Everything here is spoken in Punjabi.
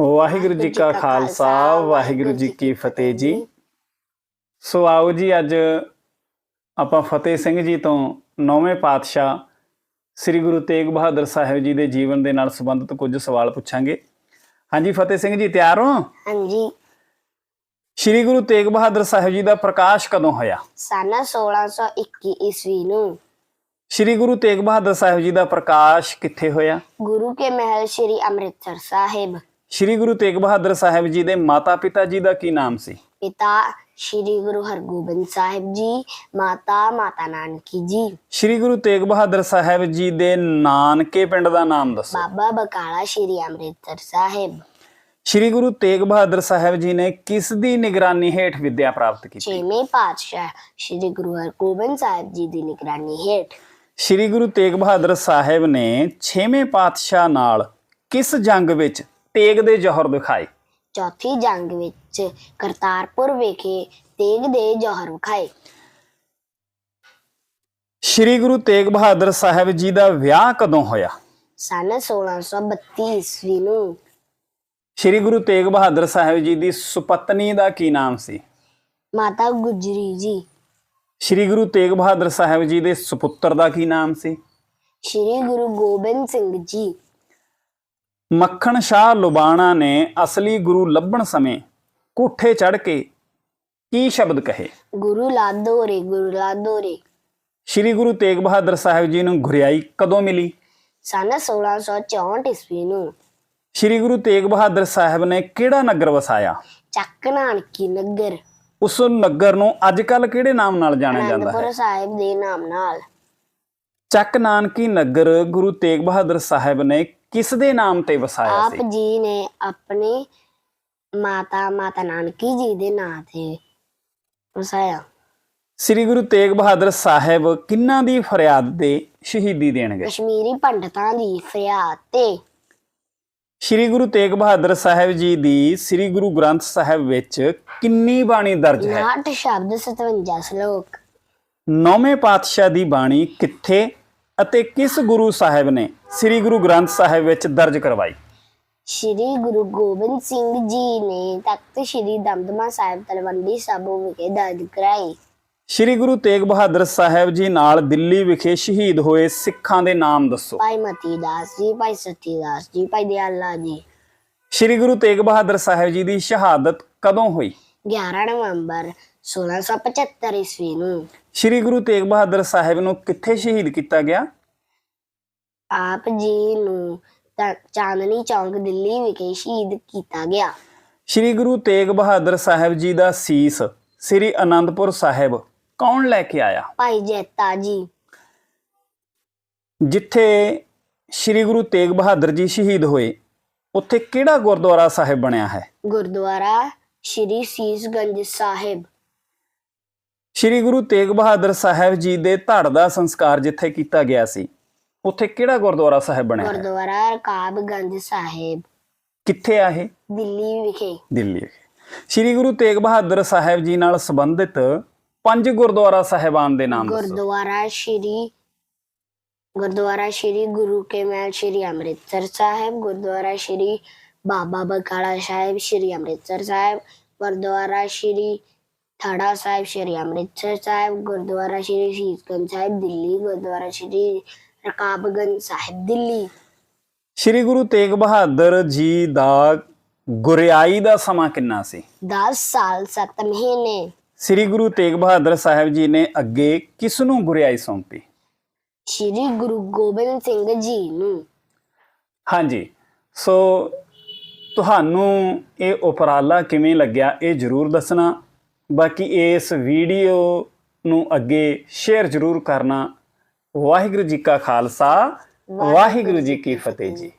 ਵਾਹਿਗੁਰੂ ਜੀ ਕਾ ਖਾਲਸਾ ਵਾਹਿਗੁਰੂ ਜੀ ਕੀ ਫਤਿਹ ਜੀ। ਸੋ ਆਓ ਜੀ ਅੱਜ ਆਪਾਂ ਫਤਿਹ ਸਿੰਘ ਜੀ ਤੋਂ ਨੌਵੇਂ ਪਾਤਸ਼ਾਹ ਸ੍ਰੀ ਗੁਰੂ ਤੇਗ ਬਹਾਦਰ ਸਾਹਿਬ ਜੀ ਦੇ ਜੀਵਨ ਦੇ ਨਾਲ ਸੰਬੰਧਿਤ ਕੁਝ ਸਵਾਲ ਪੁੱਛਾਂਗੇ। ਹਾਂਜੀ ਫਤਿਹ ਸਿੰਘ ਜੀ ਤਿਆਰ ਹੋ? ਹਾਂਜੀ। ਸ੍ਰੀ ਗੁਰੂ ਤੇਗ ਬਹਾਦਰ ਸਾਹਿਬ ਜੀ ਦਾ ਪ੍ਰਕਾਸ਼ ਕਦੋਂ ਹੋਇਆ? ਸਨ 1621 ਈਸਵੀ ਨੂੰ। ਸ੍ਰੀ ਗੁਰੂ ਤੇਗ ਬਹਾਦਰ ਸਾਹਿਬ ਜੀ ਦਾ ਪ੍ਰਕਾਸ਼ ਕਿੱਥੇ ਹੋਇਆ? ਗੁਰੂ ਕੇ ਮਹਿਲ ਸ੍ਰੀ ਅੰਮ੍ਰਿਤਸਰ ਸਾਹਿਬ। ਸ੍ਰੀ ਗੁਰੂ ਤੇਗ ਬਹਾਦਰ ਸਾਹਿਬ ਜੀ ਦੇ ਮਾਤਾ ਪਿਤਾ ਜੀ ਦਾ ਕੀ ਨਾਮ ਸੀ? ਪਿਤਾ ਸ੍ਰੀ ਗੁਰੂ ਹਰਗੋਬਿੰਦ ਸਾਹਿਬ ਜੀ ਮਾਤਾ ਮਾਤਾ ਨਾਨਕੀ ਜੀ। ਸ੍ਰੀ ਗੁਰੂ ਤੇਗ ਬਹਾਦਰ ਸਾਹਿਬ ਜੀ ਦੇ ਨਾਨਕੇ ਪਿੰਡ ਦਾ ਨਾਮ ਦੱਸੋ। ਬਾਬਾ ਬਕਾਲਾ ਸ੍ਰੀ ਅੰਮ੍ਰਿਤਸਰ ਸਾਹਿਬ। ਸ੍ਰੀ ਗੁਰੂ ਤੇਗ ਬਹਾਦਰ ਸਾਹਿਬ ਜੀ ਨੇ ਕਿਸ ਦੀ ਨਿਗਰਾਨੀ ਹੇਠ ਵਿੱਦਿਆ ਪ੍ਰਾਪਤ ਕੀਤੀ? ਛੇਵੇਂ ਪਾਤਸ਼ਾਹ ਸ੍ਰੀ ਗੁਰੂ ਹਰਗੋਬਿੰਦ ਸਾਹਿਬ ਜੀ ਦੀ ਨਿਗਰਾਨੀ ਹੇਠ। ਸ੍ਰੀ ਗੁਰੂ ਤੇਗ ਬਹਾਦਰ ਸਾਹਿਬ ਨੇ 6ਵੇਂ ਪਾਤਸ਼ਾਹ ਨਾਲ ਕਿਸ ਜੰਗ ਵਿੱਚ ਤੇਗ ਦੇ ਜੋਹਰ ਦਿਖਾਏ ਚੌਥੀ ਜੰਗ ਵਿੱਚ ਕਰਤਾਰਪੁਰ ਵਿਖੇ ਤੇਗ ਦੇ ਜੋਹਰ ਵਿਖਾਏ। ਸ੍ਰੀ ਗੁਰੂ ਤੇਗ ਬਹਾਦਰ ਸਾਹਿਬ ਜੀ ਦਾ ਵਿਆਹ ਕਦੋਂ ਹੋਇਆ? ਸਨ 1632 ਈਸਵੀ ਨੂੰ। ਸ੍ਰੀ ਗੁਰੂ ਤੇਗ ਬਹਾਦਰ ਸਾਹਿਬ ਜੀ ਦੀ ਸੁਪਤਨੀ ਦਾ ਕੀ ਨਾਮ ਸੀ? ਮਾਤਾ ਗੁਜਰੀ ਜੀ। ਸ੍ਰੀ ਗੁਰੂ ਤੇਗ ਬਹਾਦਰ ਸਾਹਿਬ ਜੀ ਦੇ ਸੁਪੁੱਤਰ ਦਾ ਕੀ ਨਾਮ ਸੀ? ਸ੍ਰੀ ਗੁਰੂ ਗੋਬਿੰਦ ਸਿੰਘ ਜੀ। ਮੱਖਣ ਸ਼ਾਹ ਲੁਬਾਣਾ ਨੇ ਅਸਲੀ ਗੁਰੂ ਲੱਭਣ ਸਮੇਂ ਕੋਠੇ ਚੜ ਕੇ ਕੀ ਸ਼ਬਦ ਕਹੇ? ਗੁਰੂ ਲਾਦੋਰੇ ਗੁਰੂ ਲਾਦੋਰੇ ਸ੍ਰੀ ਗੁਰੂ ਤੇਗ ਬਹਾਦਰ ਸਾਹਿਬ ਜੀ ਨੂੰ ਗੁਰਿਆਈ ਕਦੋਂ ਮਿਲੀ? ਸਨ 1664 ਈਸਵੀ ਨੂੰ। ਸ੍ਰੀ ਗੁਰੂ ਤੇਗ ਬਹਾਦਰ ਸਾਹਿਬ ਨੇ ਕਿਹੜਾ ਨਗਰ ਵਸਾਇਆ? ਚੱਕ ਨਾਨਕੀ ਨਗਰ। ਉਸ ਨਗਰ ਨੂੰ ਅੱਜ ਕੱਲ ਕਿਹੜੇ ਨਾਮ ਨਾਲ ਜਾਣਿਆ ਜਾਂਦਾ ਹੈ? ਅਨੰਦਪੁਰ ਸਾਹਿਬ ਦੇ ਨਾਮ ਨਾਲ। ਚੱਕ ਨਾਨਕੀ ਨਗਰ ਗੁਰੂ ਤੇਗ ਬਹਾਦਰ ਸਾਹਿਬ ਨੇ ਕਿਸ ਦੇ ਨਾਮ ਤੇ ਵਸਾਇਆ ਆਪ ਸੀ? ਜੀ ਨੇ ਆਪਣੇ ਮਾਤਾ ਮਾਤਾ ਨਾਨਕੀ ਜੀ ਦੇ ਨਾਂ ਤੇ ਵਸਾਇਆ। ਸ੍ਰੀ ਗੁਰੂ ਤੇਗ ਬਹਾਦਰ ਸਾਹਿਬ ਕਿੰਨਾਂ ਦੀ ਫਰਿਆਦ ਦੇ ਸ਼ਹੀਦੀ ਦੇਣਗੇ ਕਸ਼ਮੀਰੀ ਪੰਡਤਾਂ ਦੀ ਫਰਿਆਦ ਤੇ। ਸ੍ਰੀ ਗੁਰੂ ਤੇਗ ਬਹਾਦਰ ਸਾਹਿਬ ਜੀ ਦੀ ਸ੍ਰੀ ਗੁਰੂ ਗ੍ਰੰਥ ਸਾਹਿਬ ਵਿੱਚ ਕਿੰਨੀ ਬਾਣੀ ਦਰਜ ਹੈ? 59 ਸ਼ਬਦ 57 ਸ਼ਲੋਕ। ਨੌਵੇਂ ਪਾਤਸ਼ਾਹ ਦੀ ਬਾਣੀ ਕਿੱਥੇ ਅਤੇ ਕਿਸ ਗੁਰੂ ਸਾਹਿਬ ਨੇ ਸ੍ਰੀ ਗੁਰੂ ਗ੍ਰੰਥ ਸਾਹਿਬ ਵਿੱਚ ਦਰਜ ਕਰਵਾਈ? ਸ਼੍ਰੀ ਗੁਰੂ ਗੋਬਿੰਦ ਸਿੰਘ ਜੀ ਨੇ ਤਖਤ ਸ਼੍ਰੀ ਦਮਦਮਾ ਸਾਹਿਬ ਤਲਵੰਡੀ ਸਾਬੋ ਵਿਖੇ ਦਰਜ ਕਰਾਈ। ਸ੍ਰੀ ਗੁਰੂ ਤੇਗ ਬਹਾਦਰ ਸਾਹਿਬ ਜੀ ਨਾਲ ਦਿੱਲੀ ਵਿਖੇ ਸ਼ਹੀਦ ਹੋਏ ਸਿੱਖਾਂ ਦੇ ਨਾਮ ਦੱਸੋ। ਭਾਈ ਮਤੀ ਦਾਸ ਜੀ ਭਾਈ ਸਤੀ ਦਾਸ ਜੀ ਭਾਈ ਦਿਆਲਾ ਜੀ। ਸ੍ਰੀ ਗੁਰੂ ਤੇਗ ਬਹਾਦਰ ਸਾਹਿਬ ਜੀ ਦੀ ਸ਼ਹਾਦਤ ਕਦੋਂ ਹੋਈ? 11 ਨਵੰਬਰ 1675 ਈਸਵੀ ਨੂੰ। ਸ੍ਰੀ ਗੁਰੂ ਤੇਗ ਬਹਾਦਰ ਸਾਹਿਬ ਨੂੰ ਕਿੱਥੇ ਸ਼ਹੀਦ ਕੀਤਾ ਗਿਆ? ਆਪ ਜੀ ਨੂੰ ਤਾਂ ਚਾਂਦਨੀ ਚੌਂਕ ਦਿੱਲੀ ਵਿਖੇ ਸ਼ਹੀਦ ਕੀਤਾ ਗਿਆ। ਸ੍ਰੀ ਗੁਰੂ ਤੇਗ ਬਹਾਦਰ ਸਾਹਿਬ ਜੀ ਦਾ ਸੀਸ ਸ੍ਰੀ ਅਨੰਦਪੁਰ ਸਾਹਿਬ ਕੌਣ ਲੈ ਕੇ ਆਇਆ? ਭਾਈ ਜੈਤਾ ਜੀ। ਜਿੱਥੇ ਸ੍ਰੀ ਗੁਰੂ ਤੇਗ ਬਹਾਦਰ ਜੀ ਸ਼ਹੀਦ ਹੋਏ ਉੱਥੇ ਕਿਹੜਾ ਗੁਰਦੁਆਰਾ ਸਾਹਿਬ ਬਣਿਆ ਹੈ? ਗੁਰਦੁਆਰਾ ਸ਼੍ਰੀ ਸੀਸਗੰਜ ਸਾਹਿਬ। ਸ੍ਰੀ ਗੁਰੂ ਤੇਗ ਬਹਾਦਰ ਸਾਹਿਬ ਜੀ ਦੇ ਧੜ ਦਾ ਸੰਸਕਾਰ ਜਿੱਥੇ ਕੀਤਾ ਗਿਆ ਸੀ ਉੱਥੇ ਕਿਹੜਾ ਗੁਰਦੁਆਰਾ ਸਾਹਿਬ ਬਣਿਆ ਹੈ ਗੁਰਦੁਆਰਾ ਰਕਾਬਗੰਜ ਸਾਹਿਬ। ਕਿੱਥੇ ਆ ਇਹ? ਦਿੱਲੀ ਵਿਖੇ। ਦਿੱਲੀ ਵਿਖੇ। ਸ੍ਰੀ ਗੁਰੂ ਤੇਗ ਬਹਾਦਰ ਸਾਹਿਬ ਜੀ ਨਾਲ ਸੰਬੰਧਿਤ ਪੰਜ ਗੁਰਦੁਆਰਾ ਸਾਹਿਬਾਨ ਦੇ ਨਾਮ ਦੱਸੋ। ਗੁਰਦੁਆਰਾ ਸ਼੍ਰੀ ਗੁਰਦੁਆਰਾ ਸ਼੍ਰੀ ਗੁਰੂ ਕੇ ਮਹਿਲ ਸ਼੍ਰੀ ਅੰਮ੍ਰਿਤਸਰ ਸਾਹਿਬ ਗੁਰਦੁਆਰਾ ਸ਼੍ਰੀ ਬਾਬਾ ਬਕਾਲਾ ਸਾਹਿਬ ਸ਼੍ਰੀ ਅੰਮ੍ਰਿਤਸਰ ਸਾਹਿਬ ਗੁਰਦੁਆਰਾ ਸ਼੍ਰੀ ਥੜਾ ਸਾਹਿਬ ਸ਼੍ਰੀ ਅੰਮ੍ਰਿਤਸਰ ਸਾਹਿਬ ਗੁਰਦੁਆਰਾ ਸ਼੍ਰੀ ਸ਼ੀਸ਼ਗੰਜ ਸਾਹਿਬ ਦਿੱਲੀ ਗੁਰਦੁਆਰਾ ਸ਼੍ਰੀ ਰਕਾਬਗੰਜ ਸਾਹਿਬ ਦਿੱਲੀ ਸ੍ਰੀ ਗੁਰੂ ਤੇਗ ਬਹਾਦਰ ਜੀ ਦਾ ਗੁਰਿਆਈ ਦਾ ਸਮਾਂ ਕਿੰਨਾ ਸੀ 10 ਸਾਲ 7 ਮਹੀਨੇ ਸ੍ਰੀ ਗੁਰੂ ਤੇਗ ਬਹਾਦਰ ਸਾਹਿਬ ਜੀ ਨੇ ਅੱਗੇ ਕਿਸ ਨੂੰ ਗੁਰਿਆਈ ਸੌਂਪੀ ਸ਼੍ਰੀ ਗੁਰੂ ਗੋਬਿੰਦ ਸਿੰਘ ਜੀ ਨੂੰ ਹਾਂਜੀ ਸੋ ਤੁਹਾਨੂੰ ਇਹ ਉਪਰਾਲਾ ਕਿਵੇਂ ਲੱਗਿਆ ਇਹ ਜਰੂਰ ਦੱਸਣਾ ਬਾਕੀ ਇਸ ਵੀਡੀਓ ਨੂੰ ਅੱਗੇ ਸ਼ੇਅਰ ਜਰੂਰ ਕਰਨਾ। ਵਾਹਿਗੁਰੂ ਜੀ ਕਾ ਖਾਲਸਾ ਵਾਹਿਗੁਰੂ ਜੀ ਕੀ ਫਤਿਹ ਜੀ।